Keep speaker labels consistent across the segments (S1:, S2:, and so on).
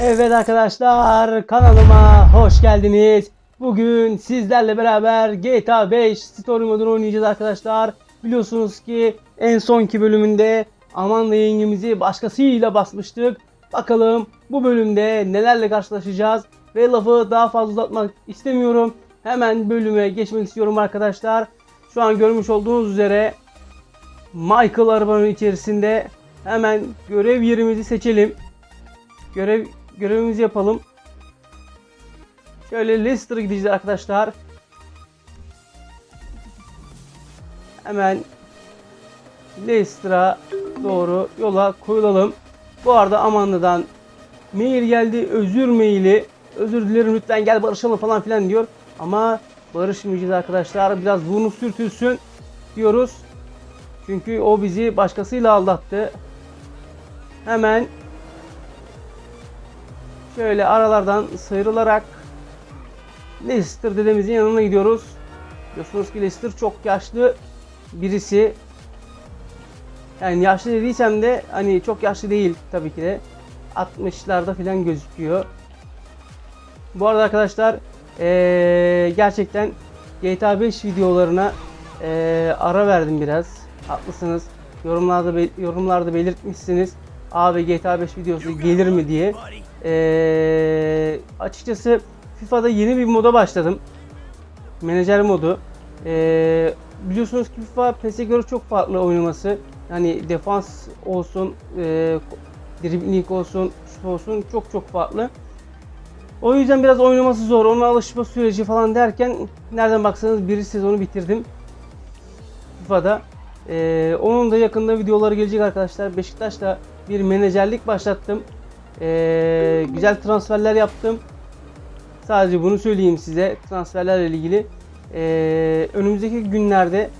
S1: Evet arkadaşlar kanalıma hoş geldiniz. Bugün sizlerle beraber GTA 5 Story modunu oynayacağız arkadaşlar. Biliyorsunuz ki en sonki bölümünde Amanda yengemizi başkasıyla basmıştık. Bakalım bu bölümde nelerle karşılaşacağız. Ve lafı daha fazla uzatmak istemiyorum. Hemen bölüme geçmek istiyorum arkadaşlar. Şu an görmüş olduğunuz üzere Michael arabanın içerisinde. Hemen görev yerimizi seçelim. Görev görevimizi yapalım. Şöyle Leicester'a gideceğiz arkadaşlar. Hemen Leicester'a doğru yola koyulalım. Bu arada Amanda'dan mail geldi. Özür maili. Özür dilerim lütfen gel barışalım falan filan diyor. Ama barışmayacağız arkadaşlar. Biraz burnu sürtülsün diyoruz. Çünkü o bizi başkasıyla aldattı. Hemen şöyle aralardan sıyrılarak Leicester dedemizin yanına gidiyoruz. Biliyorsunuz ki Leicester çok yaşlı birisi. Yani yaşlı dediysem de hani çok yaşlı değil tabii ki de. 60'larda falan gözüküyor. Bu arada arkadaşlar eee, gerçekten GTA 5 videolarına eee, ara verdim biraz. Haklısınız. Yorumlarda be- yorumlarda belirtmişsiniz. Abi GTA 5 videosu gelir mi diye. Eee, açıkçası FIFA'da yeni bir moda başladım. Menajer modu. Eee, biliyorsunuz ki FIFA PES'e göre çok farklı oynaması. Yani defans olsun, eee dribbling olsun, şut olsun çok çok farklı. O yüzden biraz oynaması zor. Ona alışma süreci falan derken nereden baksanız bir sezonu bitirdim. FIFA'da. Ee, onun da yakında videoları gelecek arkadaşlar. Beşiktaş'ta bir menajerlik başlattım. Ee, güzel transferler yaptım. Sadece bunu söyleyeyim size transferlerle ilgili. Ee, önümüzdeki günlerde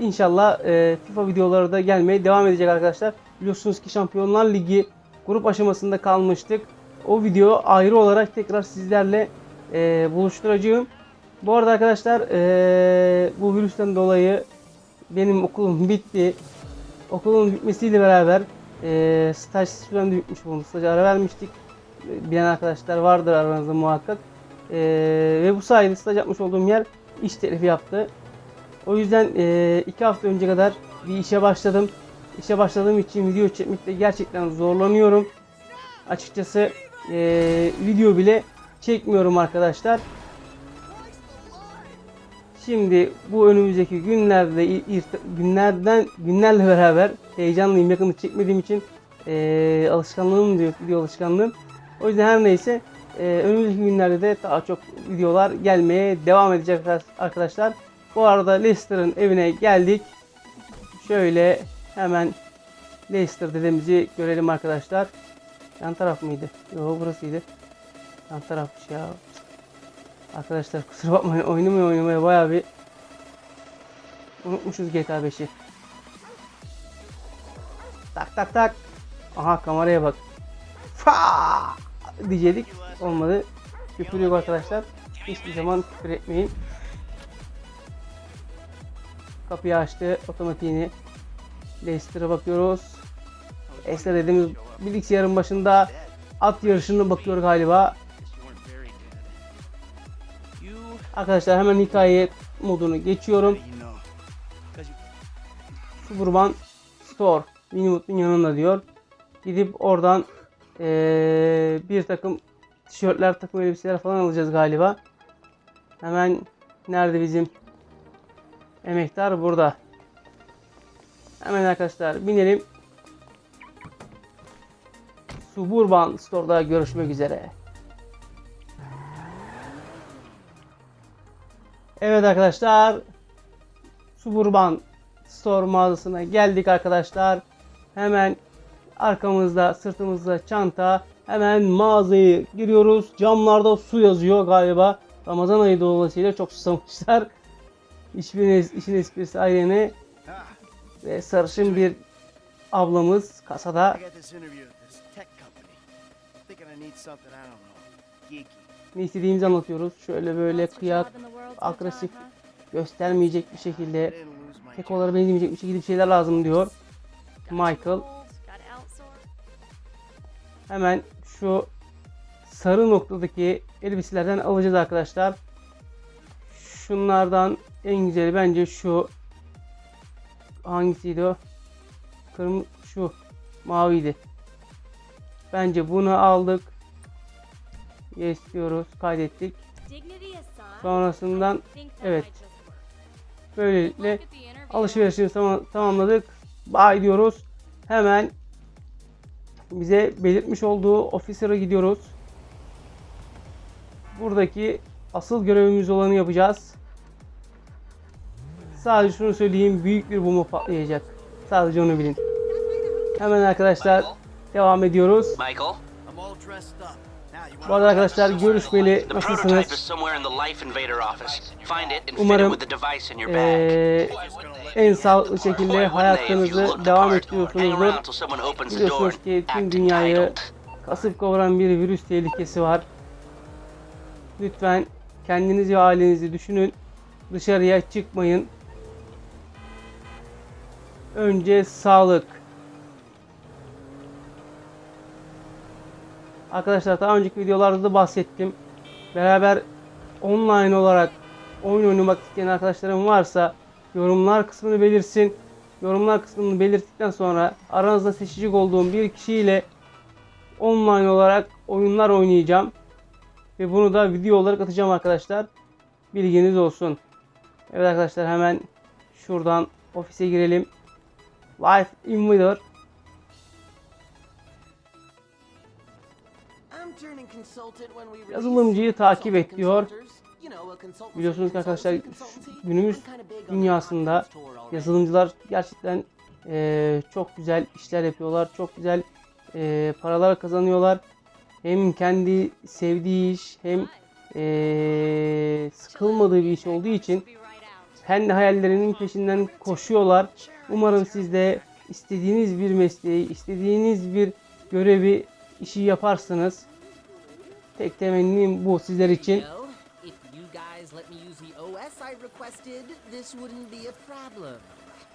S1: inşallah e, FIFA videoları da gelmeye devam edecek arkadaşlar. Biliyorsunuz ki Şampiyonlar Ligi grup aşamasında kalmıştık. O video ayrı olarak tekrar sizlerle e, buluşturacağım. Bu arada arkadaşlar e, bu virüsten dolayı benim okulum bitti. Okulun bitmesiyle beraber e, staj sürem de bitmiş bulundu. Staja ara vermiştik. Bilen arkadaşlar vardır aranızda muhakkak. E, ve bu sayede staj yapmış olduğum yer iş teklifi yaptı. O yüzden e, iki hafta önce kadar bir işe başladım. İşe başladığım için video çekmekte gerçekten zorlanıyorum. Açıkçası e, video bile çekmiyorum arkadaşlar. Şimdi bu önümüzdeki günlerde günlerden günlerle beraber heyecanlıyım. Yakını çekmediğim için e, alışkanlığım diyor video alışkanlığım. O yüzden her neyse e, önümüzdeki günlerde de daha çok videolar gelmeye devam edecek arkadaşlar. Bu arada Leicester'ın evine geldik. Şöyle hemen Leicester dedemizi görelim arkadaşlar. Yan taraf mıydı? Yok burasıydı. Yan tarafmış ya. Arkadaşlar kusura bakmayın oynamaya oynamaya bayağı bir unutmuşuz GTA 5'i. Tak tak tak. Aha kameraya bak. Fa diyecektik. Olmadı. Küfür yok arkadaşlar. Hiçbir zaman küfür etmeyin. Kapıyı açtı. Otomatiğini. Leicester'a bakıyoruz. Leicester dediğimiz bilgisayarın başında at yarışına bakıyor galiba. Arkadaşlar hemen hikaye modunu geçiyorum. Suburban Store Winwood'un yanında diyor. Gidip oradan eee, bir takım tişörtler, takım elbiseler falan alacağız galiba. Hemen nerede bizim emektar burada. Hemen arkadaşlar binelim. Suburban Store'da görüşmek üzere. Evet arkadaşlar. Suburban Store mağazasına geldik arkadaşlar. Hemen arkamızda sırtımızda çanta. Hemen mağazayı giriyoruz. Camlarda su yazıyor galiba. Ramazan ayı dolayısıyla çok susamışlar. İşin, işin esprisi ayrı ve sarışın bir ablamız kasada. Ne istediğimizi anlatıyoruz. Şöyle böyle kıyak, agresif, göstermeyecek bir şekilde,
S2: job.
S1: kekolara benzemeyecek bir şekilde bir şeyler lazım diyor. Michael. Hemen şu sarı noktadaki elbiselerden alacağız arkadaşlar. Şunlardan en güzeli bence şu. Hangisiydi o? Kırmızı şu maviydi. Bence bunu aldık. Yes diyoruz. Kaydettik. Sonrasından evet. böylelikle alışverişimizi tamam- tamamladık. Bye diyoruz. Hemen bize belirtmiş olduğu officer'a gidiyoruz. Buradaki asıl görevimiz olanı yapacağız. Sadece şunu söyleyeyim büyük bir bomba patlayacak. Sadece onu bilin. Hemen arkadaşlar devam ediyoruz.
S3: Michael,
S1: Bu arada arkadaşlar görüşmeli nasılsınız? Umarım. Ee, en sağlıklı şekilde hayatınızı devam ettiriyorsunuzdur. Biliyorsunuz ki tüm dünyayı kasıp kavuran bir virüs tehlikesi var. Lütfen kendinizi ve ailenizi düşünün. Dışarıya çıkmayın. Önce sağlık. Arkadaşlar daha önceki videolarda da bahsettim. Beraber online olarak oyun oynamak isteyen arkadaşlarım varsa yorumlar kısmını belirsin. Yorumlar kısmını belirttikten sonra aranızda seçecek olduğum bir kişiyle online olarak oyunlar oynayacağım. Ve bunu da video olarak atacağım arkadaşlar. Bilginiz olsun. Evet arkadaşlar hemen şuradan ofise girelim. Life Invader. Yazılımcıyı takip et diyor. Biliyorsunuz ki arkadaşlar günümüz dünyasında yazılımcılar gerçekten eee, çok güzel işler yapıyorlar. Çok güzel eee, paralar kazanıyorlar. Hem kendi sevdiği iş hem eee, sıkılmadığı bir iş olduğu için kendi hayallerinin peşinden koşuyorlar. Umarım siz de istediğiniz bir mesleği, istediğiniz bir görevi, işi yaparsınız. Tek temennim bu sizler için.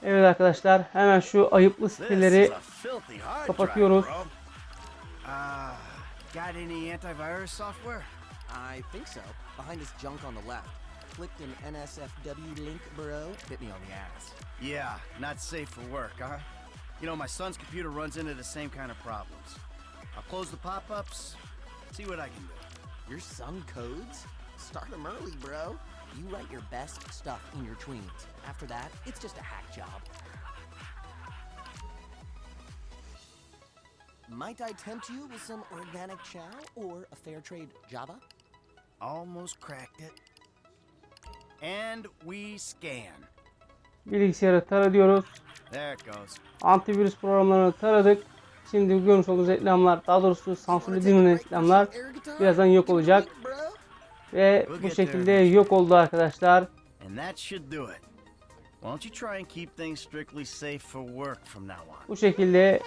S1: Evet arkadaşlar hemen şu ayıplı siteleri kapatıyoruz.
S2: Ah, got any antivirus software?
S4: I think so. Behind this junk on the left. Clicked an NSFW link, bro. Bit me on the ass.
S2: Yeah, not safe for work, huh? You know, my son's computer runs into the same kind of problems. I'll close the pop-ups, see what I can do.
S4: Your son codes? Start them early, bro. You write your best stuff in your tweens. After that, it's just a hack job. Might I tempt you with some organic chow or a fair trade Java?
S2: Almost cracked it. And we scan.
S1: Bilgisayarı tara diyoruz.
S2: There it goes.
S1: Antivirüs programlarını taradık. Şimdi görmüş olduğunuz reklamlar, daha doğrusu sansürlediğimiz reklamlar birazdan yok olacak. Ve bu şekilde yok oldu arkadaşlar. Bu şekilde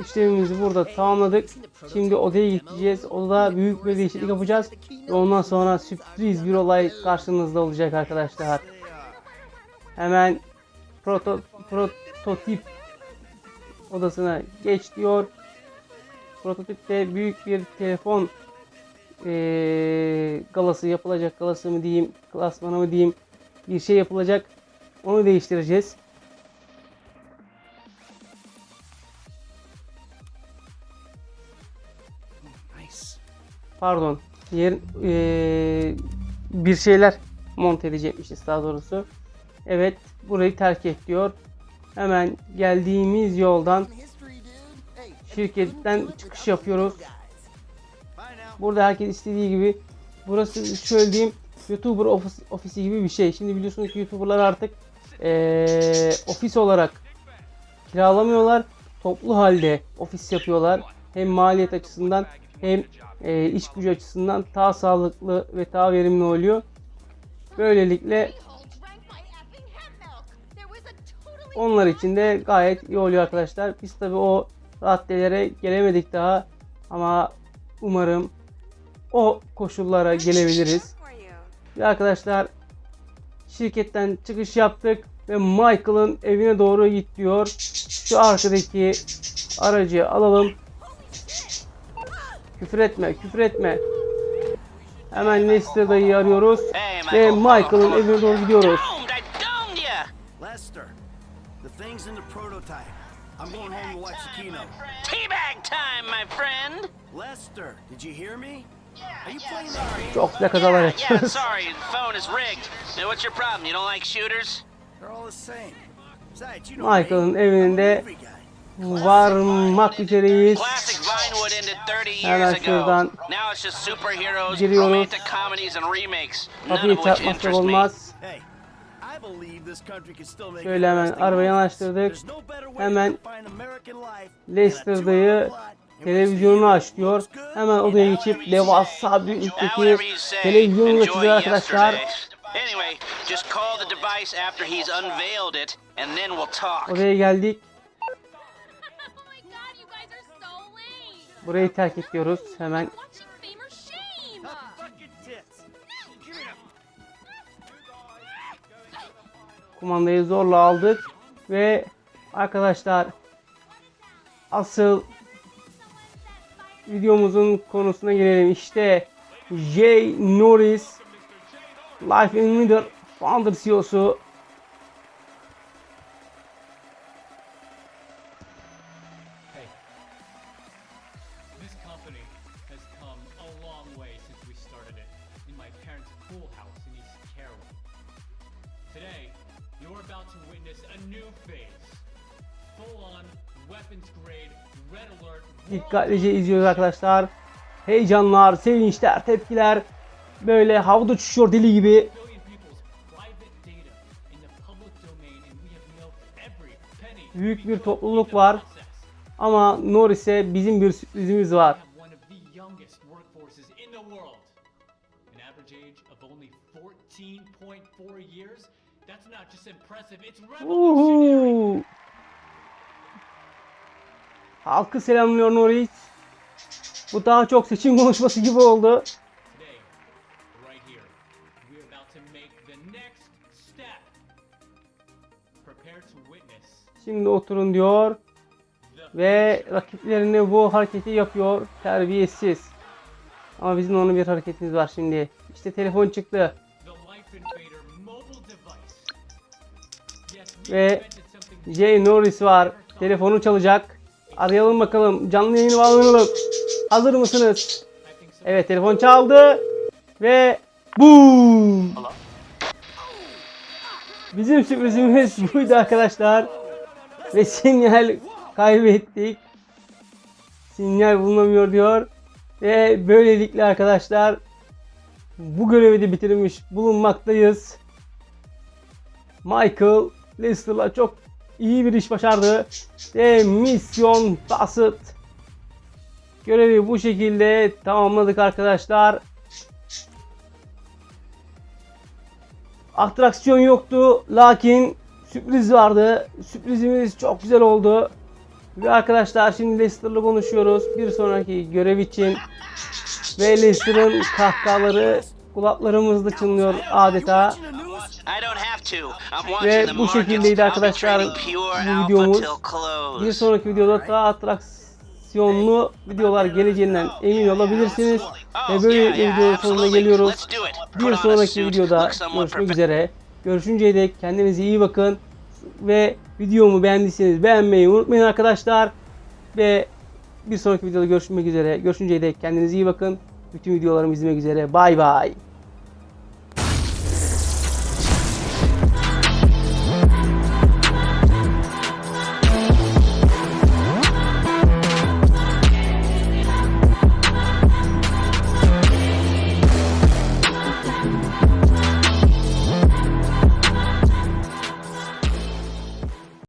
S1: işlemimizi burada tamamladık. Şimdi odaya gideceğiz. Odada büyük bir değişiklik yapacağız. Ve ondan sonra sürpriz bir olay karşınızda olacak arkadaşlar. Hemen proto, prototip odasına geç diyor. Prototipte büyük bir telefon eee, galası yapılacak. Galası mı diyeyim, klasmanı mı diyeyim bir şey yapılacak. Onu değiştireceğiz. Pardon yer eee, bir şeyler monte edecekmişiz daha doğrusu. Evet burayı terk et diyor. Hemen geldiğimiz yoldan şirketten çıkış yapıyoruz. Burada herkes istediği gibi burası şöyle diyeyim YouTuber ofis, ofisi gibi bir şey. Şimdi biliyorsunuz ki YouTuber'lar artık eee, ofis olarak kiralamıyorlar. Toplu halde ofis yapıyorlar. Hem maliyet açısından hem eee, iş gücü açısından daha sağlıklı ve daha verimli oluyor. Böylelikle onlar için de gayet iyi oluyor arkadaşlar. Biz tabi o raddelere gelemedik daha ama umarım o koşullara gelebiliriz. Ve arkadaşlar şirketten çıkış yaptık ve Michael'ın evine doğru git diyor. Şu arkadaki aracı alalım. Küfür etme, küfür etme. Hemen Lester dayıyı arıyoruz. Ve
S3: Michael.
S1: Michael'ın evine doğru gidiyoruz.
S2: Thing's in the prototype. I'm going home to watch the keynote.
S3: Teabag time, my friend!
S2: Lester, did you hear me? Are you playing that?
S1: Çok güzel kazalar
S3: Yeah, yeah,
S1: yapıyoruz.
S3: sorry, the phone is rigged. Now, what's your problem? You don't like shooters?
S2: They're all the same. Besides, you know.
S1: Michael'ın
S2: I'm a
S1: evinde
S2: movie guy.
S1: varmak üzereyiz.
S3: Classic Vinewood ended 30
S1: Hemen şuradan
S3: Now it's just superheroes,
S1: giriyoruz.
S3: romantic comedies, and remakes. None
S1: Kapıyı
S3: of which
S1: çarpmazsak olmaz.
S2: Hey,
S1: Şöyle hemen arabayı yanaştırdık. Hemen
S2: to define American life than a
S1: Lester
S2: two-hour
S1: dayı
S2: plot in which the
S1: televizyonunu aç diyor. Hemen odaya geçip devasa
S3: Now,
S1: büyüklükteki televizyonunu açıyor arkadaşlar.
S3: yesterday. Anyway, just call the device
S1: Kumandayı zorla aldık. Ve arkadaşlar asıl videomuzun konusuna gelelim. İşte Jay Norris Life in Middle Founder CEO'su dikkatlice izliyoruz arkadaşlar. Heyecanlar, sevinçler, tepkiler böyle havada uçuşuyor deli gibi. Büyük bir topluluk var. Ama Norris'e bizim bir sürprizimiz var.
S5: have
S1: Halkı selamlıyor Norris. Bu daha çok seçim konuşması gibi oldu. Şimdi oturun diyor ve rakiplerine bu hareketi yapıyor. Terbiyesiz. Ama bizim onun bir hareketimiz var şimdi. İşte telefon çıktı. Ve Jay Norris var. Telefonu çalacak. Arayalım bakalım. Canlı yayını bağlanalım. Hazır mısınız? Evet telefon çaldı. Ve boom. Bizim sürprizimiz buydu arkadaşlar. Ve sinyal kaybettik. Sinyal bulunamıyor diyor. Ve böylelikle arkadaşlar bu görevi de bitirmiş bulunmaktayız. Michael Lester'la çok iyi bir iş başardı. Ve misyon basit. Görevi bu şekilde tamamladık arkadaşlar. Atraksiyon yoktu lakin sürpriz vardı. Sürprizimiz çok güzel oldu. Ve arkadaşlar şimdi Lester'la konuşuyoruz. Bir sonraki görev için. Ve Lester'ın kahkahaları kulaklarımızda çınlıyor adeta. Ve
S3: watching the
S1: bu şekildeydi arkadaşlar bu videomuz.
S3: till close.
S1: Bir sonraki videoda daha atraksiyonlu videolar geleceğinden emin olabilirsiniz. Ve böyle bir videonun sonuna geliyoruz. Bir sonraki videoda görüşmek üzere. Görüşünceye dek kendinize iyi bakın. Ve videomu beğendiyseniz beğenmeyi unutmayın arkadaşlar. Ve bir sonraki videoda görüşmek üzere. Görüşünceye dek kendinize iyi bakın. Bütün videolarımı izlemek üzere. Bay bay.